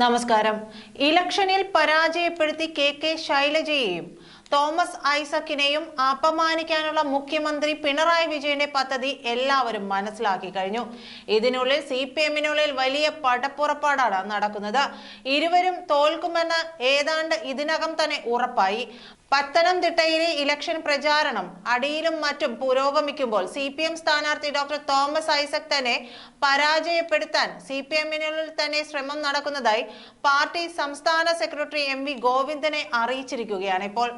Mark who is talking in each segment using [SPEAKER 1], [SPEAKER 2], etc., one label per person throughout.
[SPEAKER 1] നമസ്കാരം. ഇലക്ഷനിൽ പരാജയപ്പെടുത്തി കെ കെ ശൈലജയെയും തോമസ് ഐസക്കിനെയും അപമാനിക്കാനുള്ള മുഖ്യമന്ത്രി പിണറായി വിജയന്റെ പദ്ധതി എല്ലാവരും മനസ്സിലാക്കി കഴിഞ്ഞു. ഇതിനുള്ളിൽ സി പി എമ്മിനുള്ളിൽ വലിയ പടപ്പുറപ്പാടാണ് നടക്കുന്നത്. ഇരുവരും തോൽക്കുമെന്ന് ഏതാണ്ട് ഇതിനകം തന്നെ ഉറപ്പായി. പത്തനംതിട്ടയിലെ ഇലക്ഷൻ പ്രചാരണം അടിയിലും മറ്റും പുരോഗമിക്കുമ്പോൾ സി പി എം സ്ഥാനാർത്ഥി ഡോക്ടർ തോമസ് ഐസക് തന്നെ പരാജയപ്പെടുത്താൻ സി പി എമ്മിനുള്ളിൽ തന്നെ ശ്രമം നടക്കുന്നതായി പാർട്ടി സംസ്ഥാന സെക്രട്ടറി എം വി ഗോവിന്ദനെ അറിയിച്ചിരിക്കുകയാണ്. ഇപ്പോൾ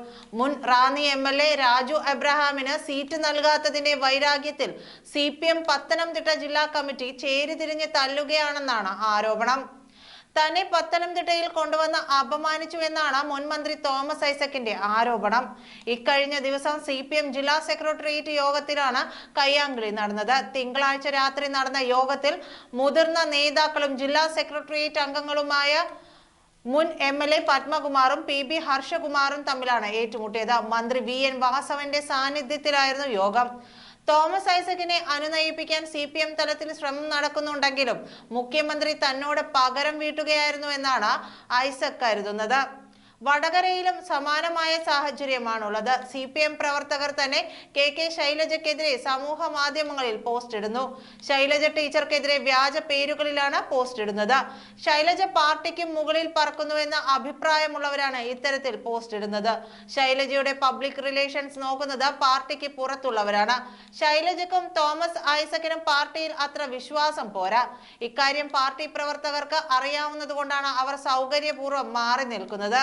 [SPEAKER 1] മുൻ Ranni M L A Raju എബ്രഹാമിന് seat നൽകാത്തതിന്റെ വൈരാഗ്യത്തിൽ സി പി എം പത്തനംതിട്ട ജില്ലാ കമ്മിറ്റി ചേരിതിരിഞ്ഞ് തല്ലുകയാണെന്നാണ് ആരോപണം. തന്നെ പത്തനംതിട്ടയിൽ കൊണ്ടുവന്ന് അപമാനിച്ചു എന്നാണ് മുൻ മന്ത്രി തോമസ് ഐസക്കിന്റെ ആരോപണം. ഇക്കഴിഞ്ഞ ദിവസം സി പി എം ജില്ലാ സെക്രട്ടേറിയറ്റ് യോഗത്തിലാണ് കയ്യാങ്കളി നടന്നത്. തിങ്കളാഴ്ച രാത്രി നടന്ന യോഗത്തിൽ മുതിർന്ന നേതാക്കളും ജില്ലാ സെക്രട്ടേറിയറ്റ് അംഗങ്ങളുമായ മുൻ എം എൽ എ പത്മകുമാറും പി ബി ഹർഷകുമാറും തമ്മിലാണ് ഏറ്റുമുട്ടിയത്. മന്ത്രി വി എൻ വാസവന്റെ സാന്നിധ്യത്തിലായിരുന്നു യോഗം. തോമസ് ഐസക്കിനെ അനുനയിപ്പിക്കാൻ സി പി എം തലത്തിൽ ശ്രമം നടക്കുന്നുണ്ടെങ്കിലും മുഖ്യമന്ത്രി തന്നോട് പകരം വീട്ടുകയായിരുന്നു എന്നാണ് ഐസക് കരുതുന്നത്. വടകരയിലും സമാനമായ സാഹചര്യമാണുള്ളത്. സി പി എം പ്രവർത്തകർ തന്നെ കെ കെ ശൈലജക്കെതിരെ സമൂഹ മാധ്യമങ്ങളിൽ പോസ്റ്റ് ഇടുന്നു. ശൈലജ ടീച്ചർക്കെതിരെ വ്യാജ പേരുകളിലാണ് പോസ്റ്റ് ഇടുന്നത്. ശൈലജ പാർട്ടിക്ക് മുകളിൽ പറക്കുന്നുവെന്ന അഭിപ്രായമുള്ളവരാണ് ഇത്തരത്തിൽ പോസ്റ്റ് ഇടുന്നത്. ശൈലജയുടെ പബ്ലിക് റിലേഷൻസ് നോക്കുന്നത് പാർട്ടിക്ക് പുറത്തുള്ളവരാണ്. ശൈലജക്കും തോമസ് ഐസക്കിനും പാർട്ടിയിൽ അത്ര വിശ്വാസം പോരാ. ഇക്കാര്യം പാർട്ടി പ്രവർത്തകർക്ക് അറിയാവുന്നതുകൊണ്ടാണ് അവർ സൗകര്യപൂർവം മാറി നിൽക്കുന്നത്.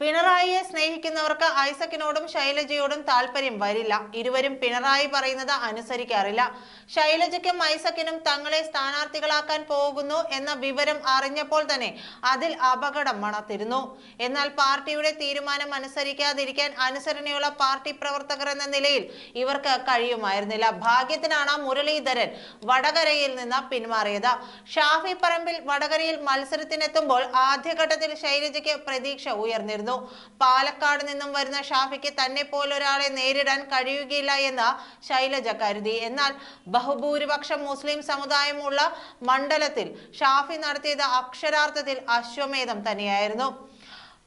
[SPEAKER 1] പിണറായിയെ സ്നേഹിക്കുന്നവർക്ക് ഐസക്കിനോടും ശൈലജയോടും താല്പര്യം വരില്ല. ഇരുവരും പിണറായി പറയുന്നത് അനുസരിക്കാറില്ല. ശൈലജയ്ക്കും ഐസക്കിനും തങ്ങളെ സ്ഥാനാർത്ഥികളാക്കാൻ പോകുന്നു എന്ന വിവരം അറിഞ്ഞപ്പോൾ തന്നെ അതിൽ അപകടം മണത്തിരുന്നു. എന്നാൽ പാർട്ടിയുടെ തീരുമാനം അനുസരിക്കാതിരിക്കാൻ അനുസരണയുള്ള പാർട്ടി പ്രവർത്തകർ എന്ന നിലയിൽ ഇവർക്ക് കഴിയുമായിരുന്നില്ല. ഭാഗ്യത്തിനാണ് മുരളീധരൻ വടകരയിൽ നിന്ന് പിന്മാറിയത്. ഷാഫി പറമ്പിൽ വടകരയിൽ മത്സരത്തിനെത്തുമ്പോൾ ആദ്യഘട്ടത്തിൽ ശൈലജയ്ക്ക് പ്രതീക്ഷ ഉയർന്നിരുന്നു. പാലക്കാട് നിന്നും വരുന്ന ഷാഫിക്ക് തന്നെ പോലൊരാളെ നേരിടാൻ കഴിയുകയില്ല എന്ന് ശൈലജ കരുതി. എന്നാൽ ബഹുഭൂരിപക്ഷം മുസ്ലിം സമുദായമുള്ള മണ്ഡലത്തിൽ ഷാഫി നടത്തിയത് അക്ഷരാർത്ഥത്തിൽ അശ്വമേധം തന്നെയായിരുന്നു.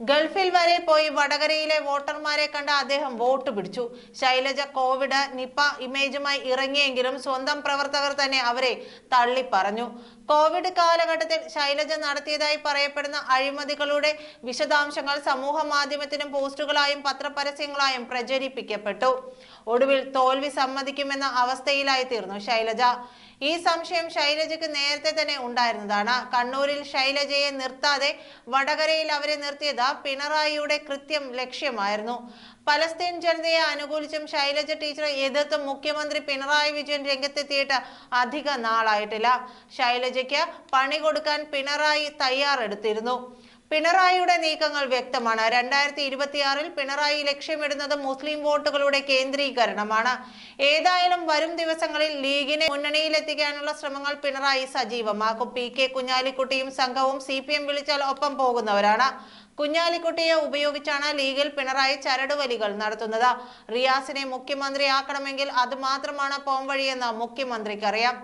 [SPEAKER 1] ഗൾഫിൽ വരെ പോയി വടകരയിലെ വോട്ടർമാരെ കണ്ട അദ്ദേഹം വോട്ട് പിടിച്ചു. ശൈലജ കോവിഡ് നിപ്പ ഇമേജുമായി ഇറങ്ങിയെങ്കിലും സ്വന്തം പ്രവർത്തകർ തന്നെ അവരെ തള്ളിപ്പറഞ്ഞു. കോവിഡ് കാലഘട്ടത്തിൽ ശൈലജ നടത്തിയതായി പറയപ്പെടുന്ന അഴിമതികളുടെ വിശദാംശങ്ങൾ സമൂഹ മാധ്യമത്തിലും പോസ്റ്റുകളായും പത്രപരസ്യങ്ങളായും പ്രചരിപ്പിക്കപ്പെട്ടു. ഒടുവിൽ തോൽവി സമ്മതിക്കുമെന്ന അവസ്ഥയിലായി തീർന്നു ശൈലജ. ഈ സംശയം ശൈലജയ്ക്ക് നേരത്തെ തന്നെ ഉണ്ടായിരുന്നതാണ്. കണ്ണൂരിൽ ശൈലജയെ നിർത്താതെ വടകരയിൽ അവരെ നിർത്തിയത് പിണറായിയുടെ കൃത്യം ലക്ഷ്യമായിരുന്നു. പലസ്തീൻ ജനതയെ അനുകൂലിച്ചും ശൈലജ ടീച്ചറെ എതിർത്തും മുഖ്യമന്ത്രി പിണറായി വിജയൻ രംഗത്തെത്തിയിട്ട് അധിക നാളായിട്ടില്ല. ശൈലജയ്ക്ക് പണി കൊടുക്കാൻ പിണറായി തയ്യാറെടുത്തിരുന്നു. പിണറായിയുടെ നീക്കങ്ങൾ വ്യക്തമാണ്. രണ്ടായിരത്തി ഇരുപത്തിയാറിൽ പിണറായി ലക്ഷ്യമിടുന്നത് മുസ്ലിം വോട്ടുകളുടെ കേന്ദ്രീകരണമാണ്. ഏതായാലും വരും ദിവസങ്ങളിൽ ലീഗിനെ മുന്നണിയിലെത്തിക്കാനുള്ള ശ്രമങ്ങൾ പിണറായി സജീവമാക്കും. പി കെ കുഞ്ഞാലിക്കുട്ടിയും സംഘവും സി പി എം വിളിച്ചാൽ ഒപ്പം പോകുന്നവരാണ്. കുഞ്ഞാലിക്കുട്ടിയെ ഉപയോഗിച്ചാണ് ലീഗിൽ പിണറായി ചരടുവലികൾ നടത്തുന്നത്. റിയാസിനെ മുഖ്യമന്ത്രിയാക്കണമെങ്കിൽ അത് മാത്രമാണ് പോംവഴിയെന്ന് മുഖ്യമന്ത്രിക്കറിയാം.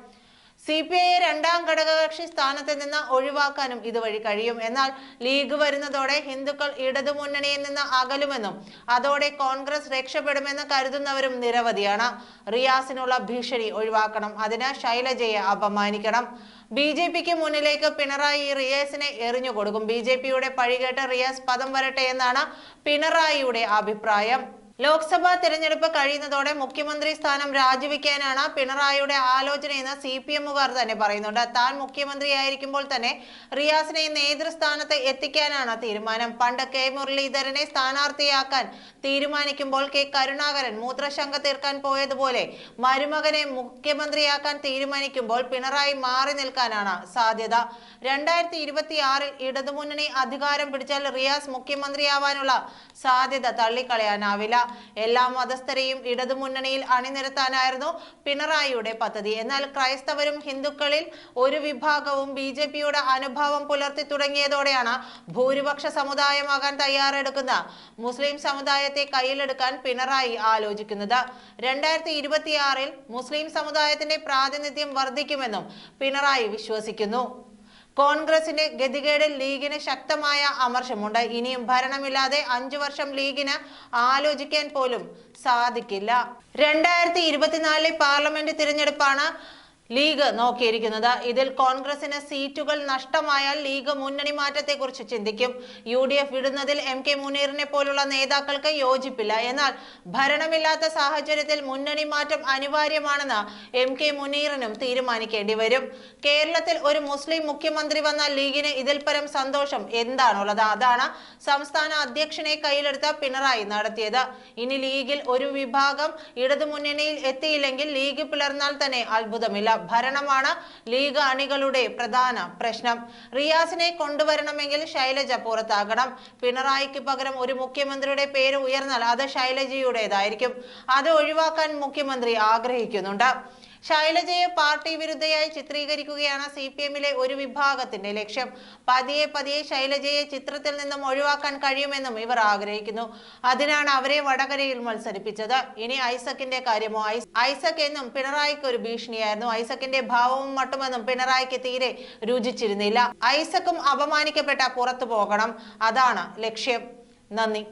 [SPEAKER 1] സി പി ഐയെ രണ്ടാം ഘടകകക്ഷി സ്ഥാനത്ത് നിന്ന് ഒഴിവാക്കാനും ഇതുവഴി കഴിയും. എന്നാൽ ലീഗ് വരുന്നതോടെ ഹിന്ദുക്കൾ ഇടതുമുന്നണിയിൽ നിന്ന് അകലുമെന്നും അതോടെ കോൺഗ്രസ് രക്ഷപ്പെടുമെന്ന് കരുതുന്നവരും നിരവധിയാണ്. റിയാസിനുള്ള ഭീഷണി ഒഴിവാക്കണം. അതിന് ശൈലജയെ അപമാനിക്കണം. ബി ജെ പിക്ക് മുന്നിലേക്ക് പിണറായി റിയാസിനെ എറിഞ്ഞു കൊടുക്കും. ബി ജെ പിയുടെ പഴികേട്ട് റിയാസ് പദം വരട്ടെ എന്നാണ് പിണറായിയുടെ അഭിപ്രായം. ലോക്സഭാ തെരഞ്ഞെടുപ്പ് കഴിയുന്നതോടെ മുഖ്യമന്ത്രി സ്ഥാനം രാജിവെക്കാനാണ് പിണറായിയുടെ ആലോചനയെന്ന് സി പി എമ്മുകാർ തന്നെ പറയുന്നുണ്ട്. താൻ മുഖ്യമന്ത്രിയായിരിക്കുമ്പോൾ തന്നെ റിയാസിനെ നേതൃസ്ഥാനത്ത് എത്തിക്കാനാണ് തീരുമാനം. പണ്ട് കെ മുരളീധരനെ സ്ഥാനാർത്ഥിയാക്കാൻ തീരുമാനിക്കുമ്പോൾ കെ കരുണാകരൻ മൂത്രശങ്ക തീർക്കാൻ പോയതുപോലെ മരുമകനെ മുഖ്യമന്ത്രിയാക്കാൻ തീരുമാനിക്കുമ്പോൾ പിണറായി മാറി നിൽക്കാനാണ് സാധ്യത. രണ്ടായിരത്തി ഇരുപത്തി ആറിൽ ഇടതുമുന്നണി അധികാരം പിടിച്ചാൽ റിയാസ് മുഖ്യമന്ത്രിയാവാനുള്ള സാധ്യത തള്ളിക്കളയാനാവില്ല. എല്ലാ മതസ്ഥരെയും ഇടതുമുന്നണിയിൽ അണിനിരത്താനായിരുന്നു പിണറായിയുടെ പദ്ധതി. എന്നാൽ ക്രൈസ്തവരും ഹിന്ദുക്കളിൽ ഒരു വിഭാഗവും ബി ജെ പിയുടെ അനുഭാവം പുലർത്തി തുടങ്ങിയതോടെയാണ് ഭൂരിപക്ഷ സമുദായമാകാൻ തയ്യാറെടുക്കുന്ന മുസ്ലിം സമുദായത്തെ കയ്യിലെടുക്കാൻ പിണറായി ആലോചിക്കുന്നത്. രണ്ടായിരത്തി ഇരുപത്തിയാറിൽ മുസ്ലിം സമുദായത്തിന്റെ പ്രാതിനിധ്യം വർദ്ധിക്കുമെന്നും പിണറായി വിശ്വസിക്കുന്നു. കോൺഗ്രസിന്റെ ഗതികേടിൽ ലീഗിന് ശക്തമായ അമർഷമുണ്ട് ഇനിയും ഭരണമില്ലാതെ അഞ്ചു വർഷം ലീഗിന് ആലോചിക്കാൻ പോലും സാധിക്കില്ല. രണ്ടായിരത്തി ഇരുപത്തിനാലിലെ പാർലമെന്റ് തിരഞ്ഞെടുപ്പാണ് ലീഗ് നോക്കിയിരിക്കുന്നത്. ഇതിൽ കോൺഗ്രസിന് സീറ്റുകൾ നഷ്ടമായാൽ ലീഗ് മുന്നണി മാറ്റത്തെക്കുറിച്ച് ചിന്തിക്കും. യു ഡി എഫ് വിടുന്നതിൽ എം കെ മുനീറിനെ പോലുള്ള നേതാക്കൾക്ക് യോജിപ്പില്ല. എന്നാൽ ഭരണമില്ലാത്ത സാഹചര്യത്തിൽ മുന്നണി മാറ്റം അനിവാര്യമാണെന്ന് എം കെ മുനീറിനും തീരുമാനിക്കേണ്ടി വരും. കേരളത്തിൽ ഒരു മുസ്ലിം മുഖ്യമന്ത്രി വന്ന ലീഗിന് ഇതിൽ പരം സന്തോഷം എന്താണുള്ളത്? അതാണ് സംസ്ഥാന അധ്യക്ഷനെ കയ്യിലെടുത്ത പിണറായി നടത്തിയത്. ഇനി ലീഗിൽ ഒരു വിഭാഗം ഇടതുമുന്നണിയിൽ എത്തിയില്ലെങ്കിൽ ലീഗ് പിളർന്നാൽ തന്നെ അത്ഭുതമില്ല. ഭരണമാണ് ലീഗ് അണികളുടെ പ്രധാന പ്രശ്നം. റിയാസിനെ കൊണ്ടുവരണമെങ്കിൽ ശൈലജ പുറത്താകണം. പിണറായിക്ക് പകരം ഒരു മുഖ്യമന്ത്രിയുടെ പേര് ഉയർന്നാൽ അത് ശൈലജയുടേതായിരിക്കും. അത് ഒഴിവാക്കാൻ മുഖ്യമന്ത്രി ആഗ്രഹിക്കുന്നുണ്ട്. ശൈലജയെ പാർട്ടി വിരുദ്ധയായി ചിത്രീകരിക്കുകയാണ് സി പി എമ്മിലെ ഒരു വിഭാഗത്തിന്റെ ലക്ഷ്യം. പതിയെ പതിയെ ശൈലജയെ ചിത്രത്തിൽ നിന്നും ഒഴിവാക്കാൻ കഴിയുമെന്നും ഇവർ ആഗ്രഹിക്കുന്നു. അതിനാണ് അവരെ വടകരയിൽ മത്സരിപ്പിച്ചത്. ഇനി ഐസക്കിന്റെ കാര്യമോ? ഐസ്- ഐസക് എന്നും പിണറായിക്ക് ഒരു ഭീഷണിയായിരുന്നു. ഐസക്കിന്റെ ഭാവവും മട്ടുമെന്നും പിണറായിക്ക് തീരെ രുചിച്ചിരുന്നില്ല. ഐസക്കും അപമാനിക്കപ്പെട്ട പുറത്തു പോകണം. അതാണ് ലക്ഷ്യം. നന്ദി.